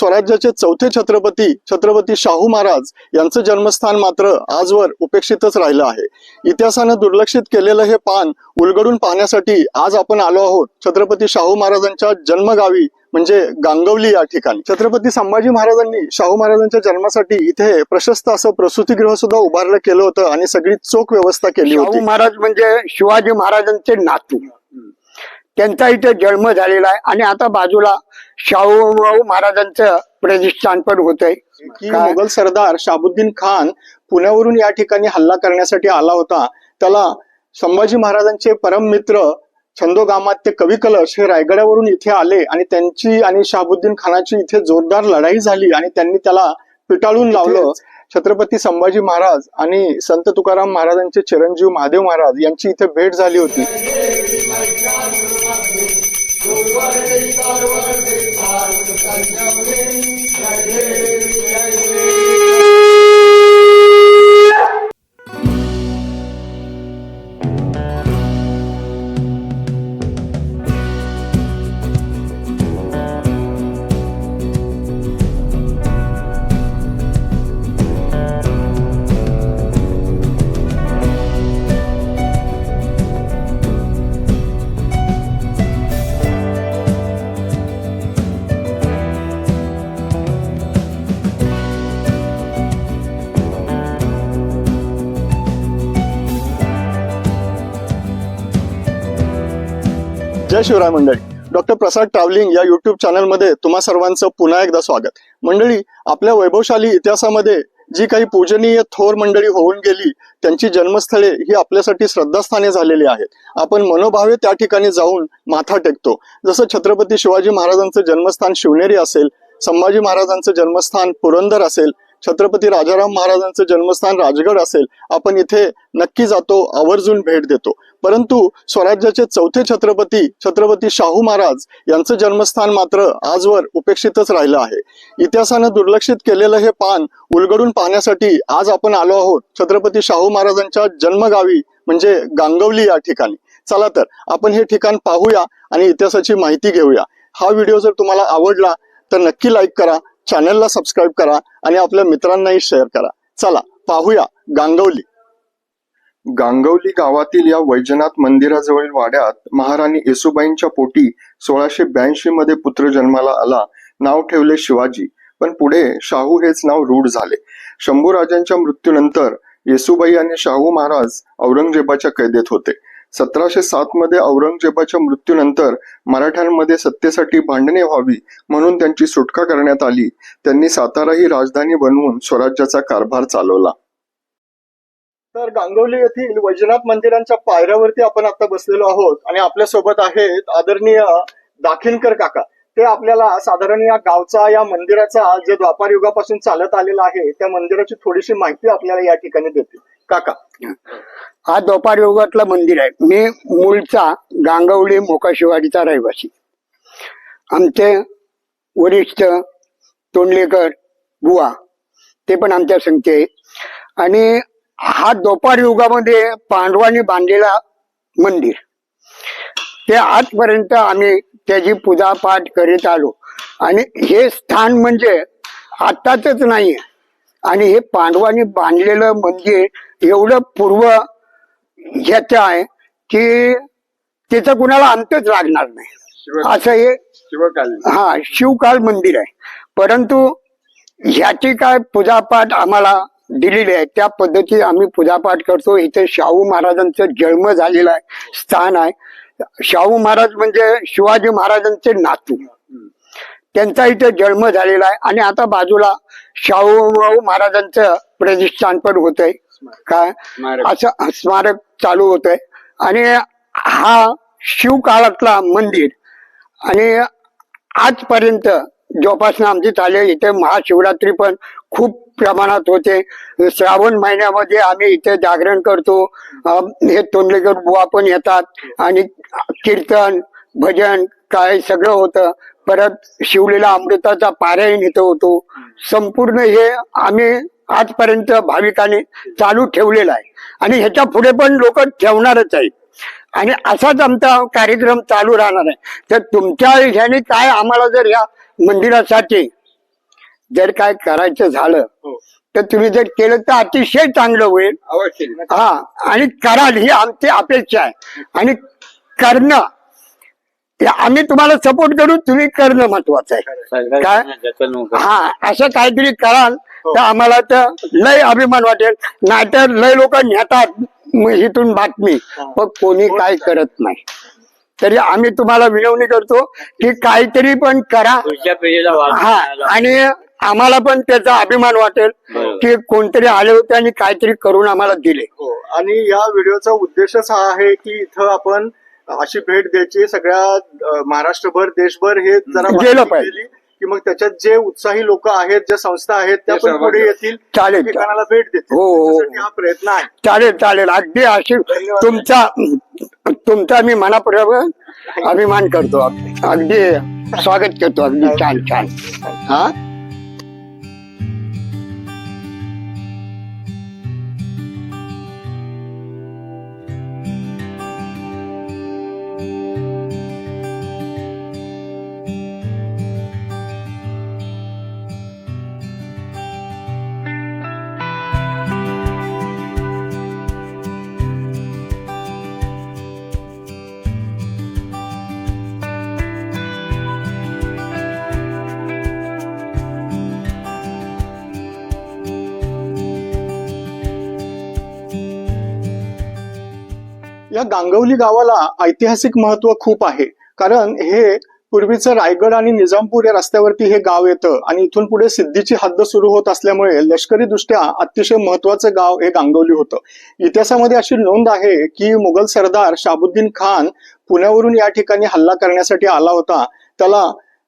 स्वराज्याचे चौथे छत्रपती छत्रपती शाहू महाराज यांचं जन्मस्थान मात्र आजवर उपेक्षितच राहिलं आहे. इतिहासानं दुर्लक्षित केलेलं हे पान उलगडून पाहण्यासाठी आज आपण आलो आहोत छत्रपती शाहू महाराजांच्या जन्मगावी म्हणजे गांगवली या ठिकाणी. छत्रपती संभाजी महाराजांनी शाहू महाराजांच्या जन्मासाठी इथे प्रशस्त असं प्रसूतिगृह सुद्धा उभारलं केलं होतं आणि सगळी चोख व्यवस्था केली होती. महाराज म्हणजे शिवाजी महाराजांचे नातू. त्यांचा इथे जन्म झालेला आहे. आणि आता बाजूला शाहू महाराजांचं प्रतिष्ठान पण होत आहे की मुघल सरदार शाबुद्दीन खान पुण्यावरून या ठिकाणी हल्ला करण्यासाठी आला होता. त्याला संभाजी महाराजांचे परम मित्र छंदोगामात कवी कलश हे रायगडावरून इथे आले आणि त्यांची आणि शाबुद्दीन खानाची इथे जोरदार लढाई झाली आणि त्यांनी त्याला पिटाळून लावलं. छत्रपती संभाजी महाराज आणि संत तुकाराम महाराजांचे चिरंजीव महादेव महाराज यांची इथे भेट झाली होती. Guarei जय शिवराय मंडळी. डॉक्टर प्रसाद ट्रॅव्हलिंग या युट्यूब चॅनलमध्ये तुम्हा सर्वांचं पुन्हा एकदा स्वागत. मंडळी आपल्या वैभवशाली इतिहासामध्ये जी काही पूजनीय थोर मंडळी होऊन गेली त्यांची जन्मस्थळे ही आपल्यासाठी श्रद्धास्थाने झालेली आहेत. आपण मनोभावे त्या ठिकाणी जाऊन माथा टेकतो. जसं छत्रपती शिवाजी महाराजांचं जन्मस्थान शिवनेरी असेल संभाजी महाराजांचं जन्मस्थान पुरंदर असेल छत्रपती राजाराम महाराजांचं जन्मस्थान राजगड असेल आपण इथे नक्की जातो आवर्जून भेट देतो. परंतु स्वराज्याचे चौथे छत्रपती छत्रपती शाहू महाराज यांचं जन्मस्थान मात्र आजवर उपेक्षितच राहिलं आहे. इतिहासानं दुर्लक्षित केलेलं हे पान उलगडून पाहण्यासाठी आज आपण आलो आहोत छत्रपती शाहू महाराजांच्या जन्मगावी म्हणजे गांगवली या ठिकाणी. चला तर आपण हे ठिकाण पाहूया आणि इतिहासाची माहिती घेऊया. हा व्हिडिओ जर तुम्हाला आवडला तर नक्की लाईक करा चॅनलला सबस्क्राईब करा आणि आपल्या मित्रांनाही शेअर करा. चला पाहूया गांगवली. गांगवली गावातील या वैजनाथ मंदिराजवळील वाड्यात महाराणी येसुबाईंच्या पोटी सोळाशे ब्याऐंशी मध्ये पुत्र जन्माला आला. नाव ठेवले शिवाजी. पण पुढे शाहू हेच नाव रूढ झाले. शंभू राजांच्या मृत्यूनंतर येसुबाई आणि शाहू महाराज औरंगजेबाच्या कैदेत होते. सतराशे सात मध्ये औरंगजेबाच्या मृत्यूनंतर मराठ्यांमध्ये सत्तेसाठी भांडणे व्हावी म्हणून त्यांची सुटका करण्यात आली. त्यांनी सातारा ही राजधानी बनवून स्वराज्याचा कारभार चालवला. तर गांगवली येथील वैजनाथ मंदिरांच्या पायऱ्यावरती आपण आता बसलेलो आहोत आणि आपल्यासोबत आहेत आदरणीय दाखिनकर काका. ते आपल्याला साधारण या गावचा या मंदिराचा जे द्वापार युगापासून चालत आलेला आहे त्या मंदिराची थोडीशी माहिती आपल्याला या ठिकाणी देतील. काका. हा दोपार योगातलं मंदिर आहे. मी मूळचा गांगवली मोका शिवाजीचा रहिवासी. आमचे वरिष्ठ तोंडलेकर बुवा ते पण आमच्या संख्ये आणि हा दोपार युगामध्ये पांडवांनी बांधलेला मंदिर. ते आजपर्यंत आम्ही त्याची पूजा पाठ करीत आलो. आणि हे स्थान म्हणजे आत्ताच नाहीये. आणि हे पांडवांनी बांधलेलं मंदिर एवढं पूर्व ह्याचं आहे की त्याचं कुणाला अंतच लागणार नाही. असं हे शिवकालीन हा शिवकाल मंदिर आहे. परंतु ह्याची काय पूजापाठ आम्हाला दिलेली आहे त्या पद्धती आम्ही पूजापाठ करतो. इथे शाहू महाराजांचं जन्म झालेला आहे स्थान आहे. शाहू महाराज म्हणजे शिवाजी महाराजांचे नातू. त्यांचा इथे जन्म झालेला आहे. आणि आता बाजूला शाहू महाराजांचं प्रतिष्ठान पण होत आहे काय? असं स्मारक चालू होत आहे आणि हा शिवकाळातला मंदिर. आणि आजपर्यंत जोपासना आमची चालू इथे महाशिवरात्री पण खूप प्रमाणात होते. श्रावण महिन्यामध्ये आम्ही इथे जागरण करतो. हे तोंडलेकर बुवा पण येतात. आणि कीर्तन भजन काय सगळं होतं. परत शिवलेला अमृताचा पारायण इथं होतो. संपूर्ण हे आम्ही आजपर्यंत भाविकांनी चालू ठेवलेला आहे. आणि ह्याच्या पुढे पण लोक ठेवणारच आहेत. आणि असाच आमचा कार्यक्रम चालू राहणार आहे. तर तुमच्या ह्याने काय आम्हाला जर या मंदिरासाठी जर काय करायचं झालं हो. तर तुम्ही जर केलं तर अतिशय चांगलं होईल. अवश्य. हा आणि कराल ही आमची अपेक्षा आहे. आणि करणं आम्ही तुम्हाला सपोर्ट करू तुम्ही करणं महत्वाचं आहे. काय? हा असं काहीतरी कराल तर आम्हाला तर लय अभिमान वाटेल. नाहीतर लय लोक नेतात इथून बातमी. पण कोणी काय करत नाही. तरी आम्ही तुम्हाला विनवणी करतो की काहीतरी पण करा. हा आणि आम्हाला पण त्याचा अभिमान वाटेल बरोबर. की कोणतरी आले होते आणि काहीतरी करून आम्हाला दिले. हो आणि या व्हिडिओचा उद्देशच हा आहे की इथं आपण अशी भेट द्यायची. सगळ्या महाराष्ट्रभर देशभर हे जरा गेलं पाहिजे. की मग त्याच्यात जे उत्साही लोक आहेत ज्या संस्था आहेत त्या पण पुढे येतील चालेल. ठिकाणाला भेट देतील. हो, हो. त्याच्यासाठी हा प्रयत्न आहे. चालेल चालेल. अगदी अशी. तुमचा तुमचा मी मनापूर्वक अभिमान करतो. अगदी स्वागत करतो. अगदी छान छान. हा? या गांगवली गावाला ऐतिहासिक महत्त्व खूप आहे. कारण हे पूर्वीचं रायगड आणि निजामपूर या रस्त्यावरती हे गाव येतं आणि इथून पुढे सिद्धीची हद्द सुरू होत असल्यामुळे लष्करी दृष्ट्या अतिशय महत्वाचं गाव हे गांगवली होतं. इतिहासामध्ये अशी नोंद आहे की मुघल सरदार शाबुद्दीन खान पुण्यावरून या ठिकाणी हल्ला करण्यासाठी आला होता. त्याला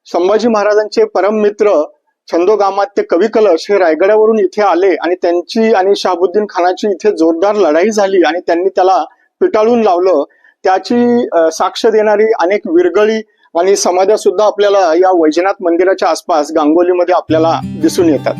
संभाजी महाराजांचे परम मित्र छंदोगामात ते कवी कलश हे रायगडावरून इथे आले आणि त्यांची आणि शाबुद्दीन खानाची इथे जोरदार लढाई झाली आणि त्यांनी त्याला पिटाळून लावलं त्याची साक्ष देणारी अनेक विरगळी आणि समाध्या सुद्धा आपल्याला या वैजनाथ मंदिराच्या आसपास गांगोलीमध्ये आपल्याला दिसून येतात.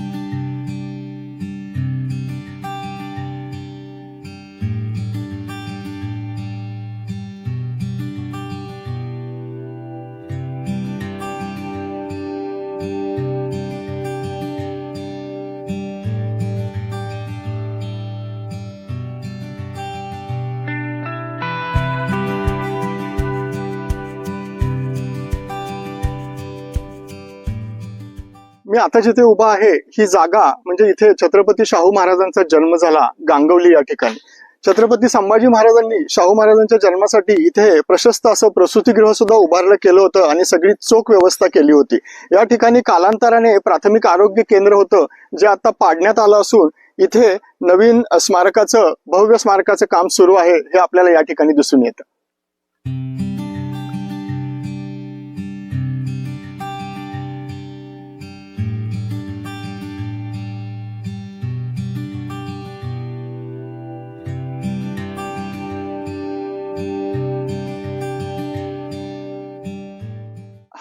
मी आता जिथे उभा आहे ही जागा म्हणजे इथे छत्रपती शाहू महाराजांचा जन्म झाला गांगवली या ठिकाणी. छत्रपती संभाजी महाराजांनी शाहू महाराजांच्या जन्मासाठी इथे प्रशस्त असं प्रसूतीगृह सुद्धा उभारलं केलं होतं आणि सगळी चोख व्यवस्था केली होती. या ठिकाणी कालांतराने प्राथमिक आरोग्य केंद्र होतं जे आता पाडण्यात आलं असून इथे नवीन स्मारकाचं भव्य स्मारकाचं काम सुरू आहे हे आपल्याला या ठिकाणी दिसून येतं.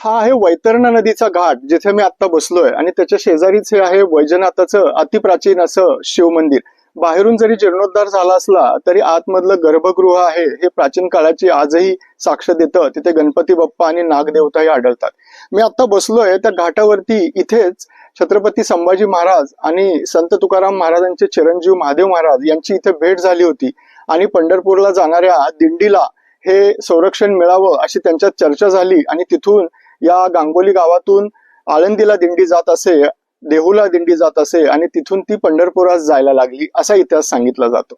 हा आहे वैतरणा नदीचा घाट जिथे मी आता बसलोय. आणि त्याच्या शेजारीच हे आहे वैजनाथाचं अतिप्राचीन असं शिवमंदिर. बाहेरून जरी जीर्णोद्धार झाला असला तरी आतमधलं गर्भगृह आहे हे प्राचीन काळाची आजही साक्ष देतं. तिथे गणपती बाप्पा आणि नागदेवताही आढळतात. मी आता बसलोय त्या घाटावरती इथेच छत्रपती संभाजी महाराज आणि संत तुकाराम महाराजांचे चिरंजीव महादेव महाराज यांची इथे भेट झाली होती. आणि पंढरपूरला जाणाऱ्या दिंडीला हे संरक्षण मिळावं अशी त्यांच्यात चर्चा झाली. आणि तिथून या गांगोली गावातून आळंदीला दिंडी जात असे देहूला दिंडी जात असे आणि तिथून ती पंढरपुरात जायला लागली असा इतिहास सांगितला जातो.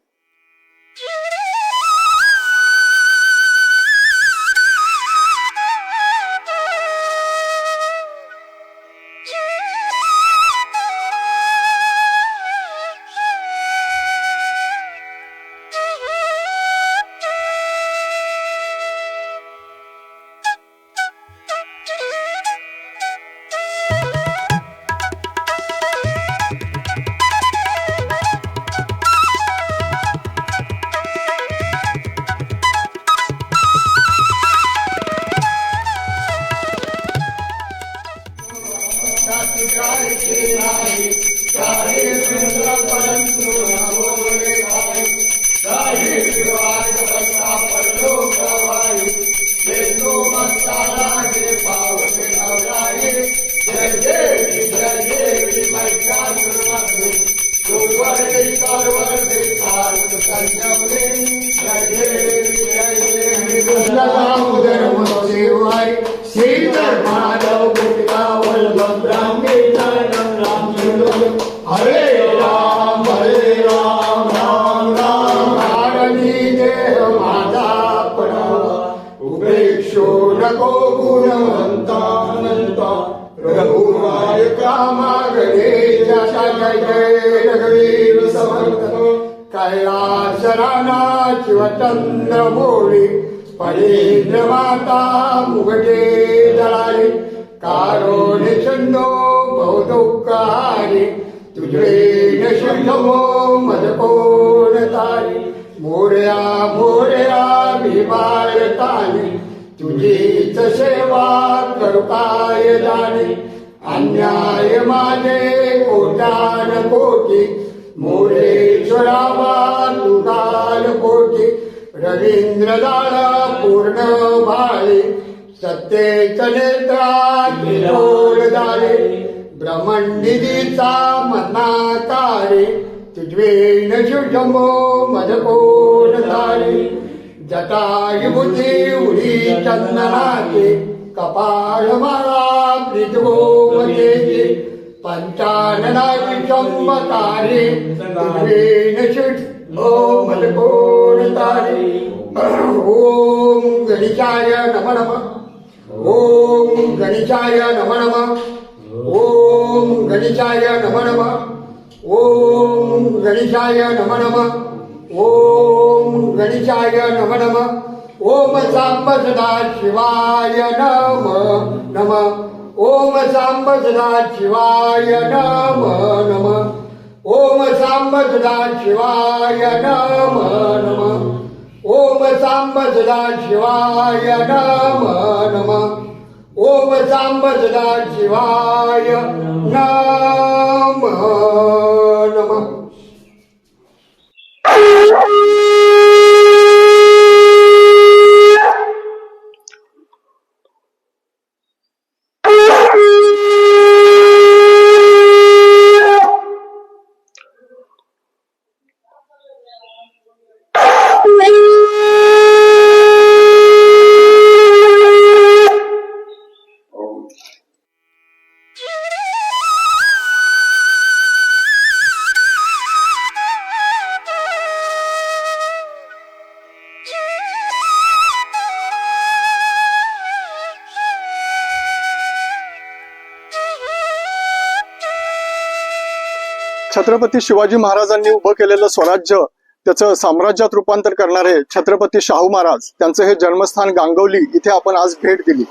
नको गुणवंतानंता रघुराय कामागणे जय जय रघुवीर समर्थ कैलास राणा शिवचंद्र मोळी परेंद्र माता मुगटे जळाली कारोणे छंदो बहुदुःखारी तुझे नशो मज कोण तारी मोर्या मोर्या सेवा जाणे. अन्याय माझे कोटान कोटी. मोरेश्वरावा तुगाल कोटी. रवींद्र दाळा पूर्ण भाळे सत्तेच नेत्रा त्रिलोळ झाले ब्रह्मनिधीचा मनाकारे तुझवेन शुशंभो मज कोण तारे जटायुती उडी चंदनाचे. कपाळ माळा प्रिजगोमतेचे पंचानना विशंबकारे तुझवेन कोण तारे ओम गणिताय नम नम. ओम गणिताय नम नम. ओम गणिताय नम नम. ओम गणिताय नम नम. ओम गणिताय नम नम. ओम सांब सदा शिवाय नम नम। ओम सांब सदा शिवाय नम नम। ओम सांब सदा शिवाय नम नम। ओम सांब सदा शिवाय नम नम। ओम सांब सदा शिवाय नम नम। छत्रपती शिवाजी महाराजांनी उभं केलेलं स्वराज्य त्याचं साम्राज्यात रूपांतर करणारे छत्रपती शाहू महाराज त्यांचं हे जन्मस्थान गांगवली इथे आपण आज भेट दिली.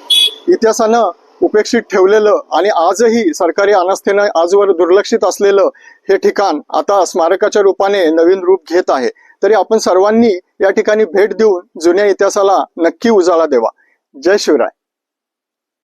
इतिहासानं उपेक्षित ठेवलेलं आणि आजही सरकारी अनास्थेनं आजवर दुर्लक्षित असलेलं हे ठिकाण आता स्मारकाच्या रूपाने नवीन रूप घेत आहे. तरी आपण सर्वांनी या ठिकाणी भेट देऊन जुन्या इतिहासाला नक्की उजाळा देवा. जय शिवराय.